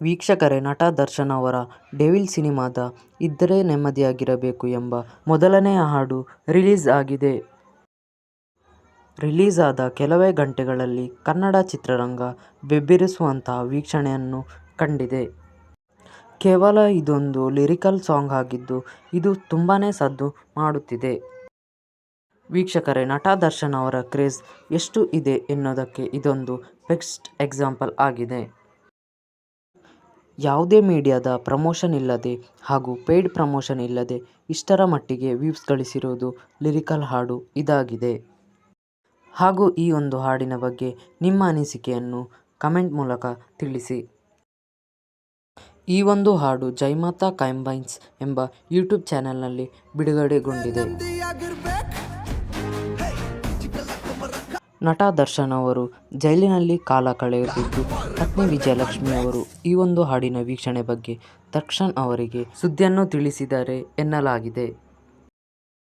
ವೀಕ್ಷಕರೇ ನಟ ದರ್ಶನ್ ಅವರ ಡೆವಿಲ್ ಸಿನಿಮಾದ ಇದ್ದರೆ ನೆಮ್ಮದಿಯಾಗಿರಬೇಕು ಎಂಬ ಮೊದಲನೆಯ ಹಾಡು ರಿಲೀಸ್ ಆಗಿದೆ. ರಿಲೀಸ್ ಆದ ಕೆಲವೇ ಗಂಟೆಗಳಲ್ಲಿ ಕನ್ನಡ ಚಿತ್ರರಂಗ ಬೆಬ್ಬಿರಿಸುವಂತಹ ವೀಕ್ಷಣೆಯನ್ನು ಕಂಡಿದೆ. ಕೇವಲ ಇದೊಂದು ಲಿರಿಕಲ್ ಸಾಂಗ್ ಆಗಿದ್ದು, ಇದು ತುಂಬಾನೇ ಸದ್ದು ಮಾಡುತ್ತಿದೆ. ವೀಕ್ಷಕರೇ ನಟ ದರ್ಶನ್ ಅವರ ಕ್ರೇಜ್ ಎಷ್ಟು ಇದೆ ಎನ್ನುವುದಕ್ಕೆ ಇದೊಂದು ಬೆಸ್ಟ್ ಎಕ್ಸಾಂಪಲ್ ಆಗಿದೆ. ಯಾವುದೇ ಮೀಡಿಯಾದ ಪ್ರಮೋಷನ್ ಇಲ್ಲದೆ ಹಾಗೂ ಪೇಯ್ಡ್ ಪ್ರಮೋಷನ್ ಇಲ್ಲದೆ ಇಷ್ಟರ ಮಟ್ಟಿಗೆ ವ್ಯೂಸ್ ಗಳಿಸಿರುವುದು ಲಿರಿಕಲ್ ಹಾಡು ಇದಾಗಿದೆ. ಹಾಗೂ ಈ ಒಂದು ಹಾಡಿನ ಬಗ್ಗೆ ನಿಮ್ಮ ಅನಿಸಿಕೆಯನ್ನು ಕಮೆಂಟ್ ಮೂಲಕ ತಿಳಿಸಿ. ಈ ಒಂದು ಹಾಡು ಜೈಮಾತಾ ಕೈಂಬೈನ್ಸ್ ಎಂಬ ಯೂಟ್ಯೂಬ್ ಚಾನೆಲ್ನಲ್ಲಿ ಬಿಡುಗಡೆಗೊಂಡಿದೆ. ನಟ ದರ್ಶನ್ ಅವರು ಜೈಲಿನಲ್ಲಿ ಕಾಲ ಕಳೆಯುತ್ತಿದ್ದು, ಪತ್ನಿ ವಿಜಯಲಕ್ಷ್ಮಿ ಅವರು ಈ ಒಂದು ಹಾಡಿನ ವೀಕ್ಷಣೆ ಬಗ್ಗೆ ದರ್ಶನ್ ಅವರಿಗೆ ಸುದ್ದಿಯನ್ನು ತಿಳಿಸಿದ್ದಾರೆ ಎನ್ನಲಾಗಿದೆ.